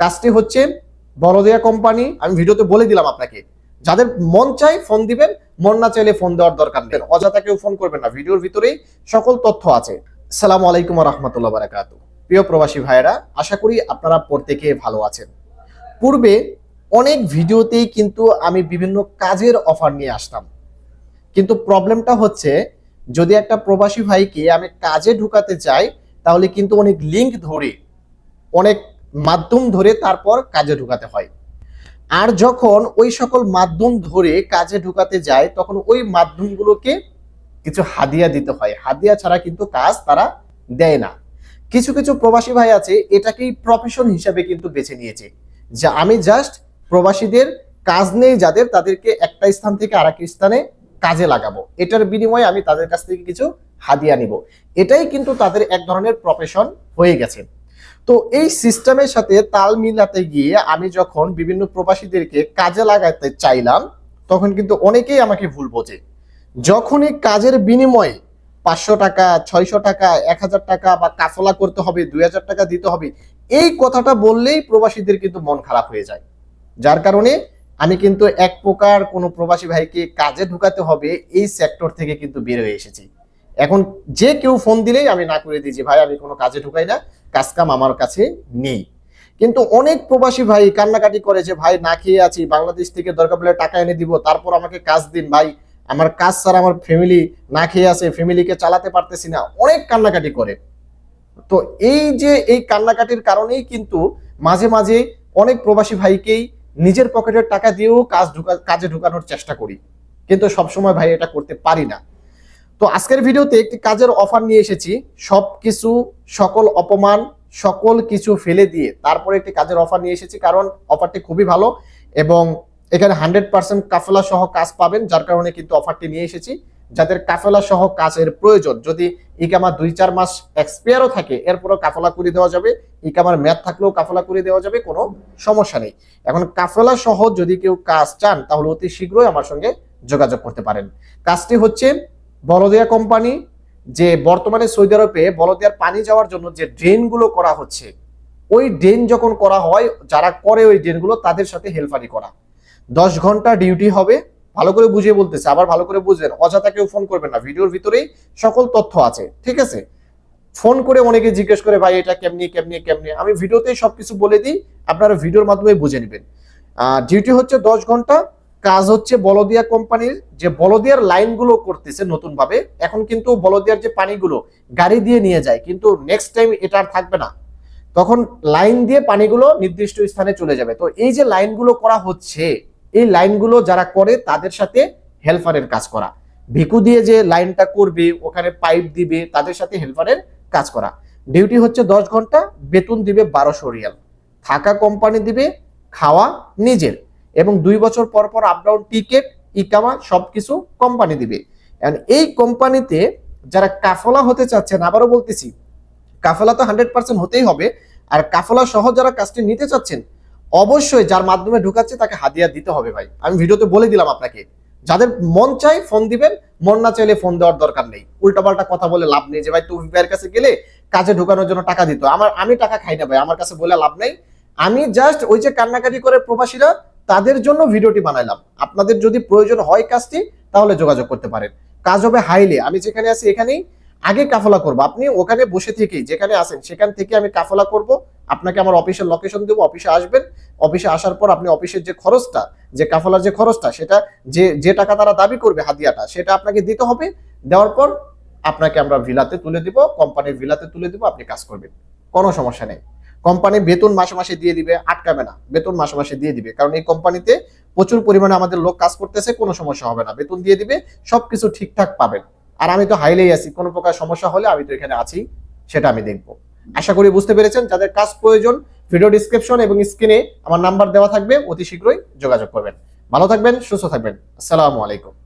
কাজটি হচ্ছে বড়দিয়া কোম্পানি, আমি ভিডিওতে বলে দিলাম আপনাকে, যাদের মন চাই ফোন দিবেন, মন না চাইলে ফোন দেওয়ার দরকার নেই। অযথা কেউ ফোন করবেন না, ভিডিওর ভিতরেই সকল তথ্য আছে। সালাম আলাইকুম রহমতুল্লাহ বারাকাতু প্রিয় প্রবাসী ভাইয়েরা, আশা করি আপনারা প্রত্যেকে ভালো আছেন। পূর্বে অনেক ভিডিওতেই কিন্তু আমি বিভিন্ন কাজের অফার নিয়ে আসতাম। কিন্তু প্রবলেমটা হচ্ছে, যদি একটা প্রবাসী ভাইকে আমি কাজে ঢুকাতে চাই, তাহলে কিন্তু অনেক লিংক ধরে, অনেক মাধ্যম ধরে তারপর কাজে ঢুকাতে হয়। আর যখন ওই সকল মাধ্যম ধরে কাজে ঢুকাতে যায়, তখন ওই মাধ্যমগুলোকে কিছু হাদিয়া দিতে হয়। হাদিয়া ছাড়া কিন্তু কাজ তারা দেয় না। কিছু কিছু প্রবাসী ভাই আছে, এটাকেই প্রফেশন হিসাবে কিন্তু বেছে নিয়েছে। যা আমি জাস্ট প্রবাসীদের কাজ নেই যাদের, তাদেরকে একটা স্থান থেকে আর স্থানে কাজে লাগাবো। এটার বিনিময়ে আমি তাদের কাছ থেকে কিছু হাদিয়া নিব। এটাই কিন্তু তাদের এক ধরনের প্রফেশন হয়ে গেছে। তো এই সিস্টেমের সাথে তাল মিলাতে গিয়ে আমি যখন বিভিন্ন প্রবাসীদেরকে কাজে লাগাতে চাইলাম, তখন কিন্তু অনেকেই আমাকে ভুল বোঝে। যখনই কাজের বিনিময়ে পাঁচশো টাকা, ছয়শো টাকা, এক হাজার টাকা বা কাফলা করতে হবে, দুই হাজার টাকা দিতে হবে, এই কথাটা বললেই প্রবাসীদের কিন্তু মন খারাপ হয়ে যায়। যার কারণে আমি কিন্তু এক প্রকার কোনো প্রবাসী ভাইকে কাজে ঢুকাতে হবে এই সেক্টর থেকে কিন্তু বের হয়ে এসেছি। এখন যে কেউ ফোন দিলেই আমি না করে যে, ভাই, আমি কোনো কাজে ঢুকাই না কাজ কাম আমার কাছে নেই। কিন্তু অনেক প্রবাসী ভাই কান্নাকাটি করে যে, ভাই, না খেয়ে আছি, বাংলাদেশ থেকে দরকার পড়লে টাকা এনে দিব, তারপর আমাকে কাজ দিন, ভাই। আমার কাজ ছাড়া আমার ফ্যামিলি না খেয়ে আছে ফ্যামিলিকে চালাতে পারতেছি না। অনেক কান্নাকাটি করে। তো এই যে, এই কান্নাকাটির কারণেই কিন্তু মাঝে মাঝে অনেক প্রবাসী ভাইকেই নিজের পকেটের টাকা দিয়েও কাজ ঢুকা, কাজে ঢুকানোর চেষ্টা করি। কিন্তু সবসময় ভাই এটা করতে পারি না। তো আজকের ভিডিওতে একটি কাজের অফার নিয়ে এসেছি। সব কিছু সকল অপমান, সকল কিছু ফেলে দিয়ে তারপরে একটি কাজের অফার নিয়ে এসেছি কারণ অফারটি খুবই ভালো এবং এখানে হান্ড্রেড পার্সেন্ট কাফেলা সহ কাজ পাবেন, যার কারণে কিন্তু অফারটি নিয়ে এসেছি। যাদের কাফেলা সহ কাজের প্রয়োজন, যদি ইকামা দুই চার মাস এক্সপায়ারও থাকে, এরপরও কাফেলা করে দেওয়া যাবে। ইকামার ম্যাথ থাকলেও কাফেলা করে দেওয়া যাবে, কোনো সমস্যা নেই। এখন কাফেলা সহ যদি কেউ কাজ চান, তাহলে অতি শীঘ্রই আমার সঙ্গে যোগাযোগ করতে পারেন। কাজটি হচ্ছে বলদিয়া কোম্পানি যে বর্তমানে সৌদি আরবে বলদিয়ার পানি যাওয়ার জন্য যে ড্রেনগুলো করা হচ্ছে, ওই ড্রেন যখন করা হয়, যারা করে ওই ড্রেনগুলো তাদের সাথে হেল্পারি করা। দশ ঘণ্টা ডিউটি হবে, ভালো করে বুঝিয়ে বলতেছে, আবার ভালো করে বুঝবেন, অযথা কেউ ফোন করবেন না, ভিডিওর ভিতরেই সকল তথ্য আছে, ঠিক আছে? ফোন করে অনেকে জিজ্ঞেস করে, ভাই, এটা কেমনি কেমনি কেমনি? আমি ভিডিওতেই সবকিছু বলে দিই, আপনারা ভিডিওর মাধ্যমে বুঝে নেবেন। ডিউটি হচ্ছে দশ ঘণ্টা কাজ হচ্ছে বলদিয়া কোম্পানির যে বলদিয়ার লাইনগুলো করতেছে নতুন ভাবে এখন কিন্তু বলদিয়ার যে পানিগুলো গাড়ি দিয়ে নিয়ে যায়, কিন্তু নেক্সট টাইম এটা আর থাকবে না। তখন লাইন দিয়ে পানিগুলো নির্দিষ্ট স্থানে চলে যাবে। তো এই যে লাইনগুলো করা হচ্ছে, এই লাইনগুলো যারা করে তাদের সাথে হেল্পারের কাজ করা। ভিকু দিয়ে যে লাইনটা করবে, ওখানে পাইপ দিবে, তাদের সাথে হেল্পারের কাজ করা। ডিউটি হচ্ছে দশ ঘণ্টা, বেতন দিবে বারোশো রিয়াল। থাকা কোম্পানি দিবে, খাওয়া নিজের। এবং দুই বছর পর পর আপ ডাউন টিকিট ইকামা সবকিছু কোম্পানি দিবে। এই কোম্পানিতে যারা কাফলা হতে চাচ্ছেন, আবারও বলতেছি, কাফলা তো হান্ড্রেড পার্সেন্ট হতেই হবে। আর কাফলা সহ যারা কাজটি নিতে চাচ্ছেন, অবশ্যই যার মাধ্যমে ঢুকাচ্ছে তাকে হাদিয়া দিতে হবে ভাই। আমি ভিডিওতে বলে দিলাম আপনাকে, যাদের মন চাই ফোন দিবেন, মন না চাইলে ফোন দেওয়ার দরকার নেই। উল্টাপাল্টা কথা বলে লাভ নেই যে, ভাই তৌফিক ভাইয়ের কাছে গেলে কাজে ঢুকানোর জন্য টাকা দিত। আমার, আমি টাকা খাই না ভাই, আমার কাছে বলে লাভ নেই। আমি জাস্ট ওই যে কান্নাকাটি করে প্রবাসীরা তাদের জন্য ভিডিওটি বানাইলাম। আপনাদের যদি প্রয়োজন হয় কাজটি, তাহলে যোগাযোগ করতে পারেন। কাজ হবে হাইলে। আমি যেখানে আছি এখানেই আগে কাফলা করব। আপনি ওখানে বসে থেকেই যেখানে আছেন, সেখান থেকে আমি কাফলা করব। আপনাকে আমার অফিসের লোকেশন দেবো, অফিসে আসবেন। অফিসে আসার পর আপনি অফিসের যে খরচটা, যে কাফলার যে খরচটা, সেটা যে যে টাকা তারা দাবি করবে হাদিয়াটা, সেটা আপনাকে দিতে হবে। দেওয়ার পর আপনাকে আমরা ভিলাতে তুলে দিব কোম্পানির ভিলাতে তুলে দিব, আপনি কাজ করবেন। কোনো সমস্যা নেই। কোম্পানি বেতন মাসে মাসে দিয়ে দিবে, আটকাবে না। বেতন মাসে মাসে দিয়ে দিবে। কারণ এই কোম্পানিতে প্রচুর পরিমাণে আমাদের লোক কাজ করতেছে, কোনো সমস্যা হবে না। বেতন দিয়ে দিবে, সবকিছু ঠিকঠাক পাবেন। আর আমি তো হাইলেই আছি, কোনো প্রকার সমস্যা হলে আমি তো এখানে আছি, সেটা আমি দেখব। আশা করি বুঝতে পেরেছেন, যাদের কাজ প্রয়োজন, ভিডিও ডিসক্রিপশন এবং স্ক্রিনে আমার নাম্বার দেওয়া থাকবে, অতি শীঘ্রই যোগাযোগ করবেন। ভালো থাকবেন, সুস্থ থাকবেন। আসসালামু আলাইকুম।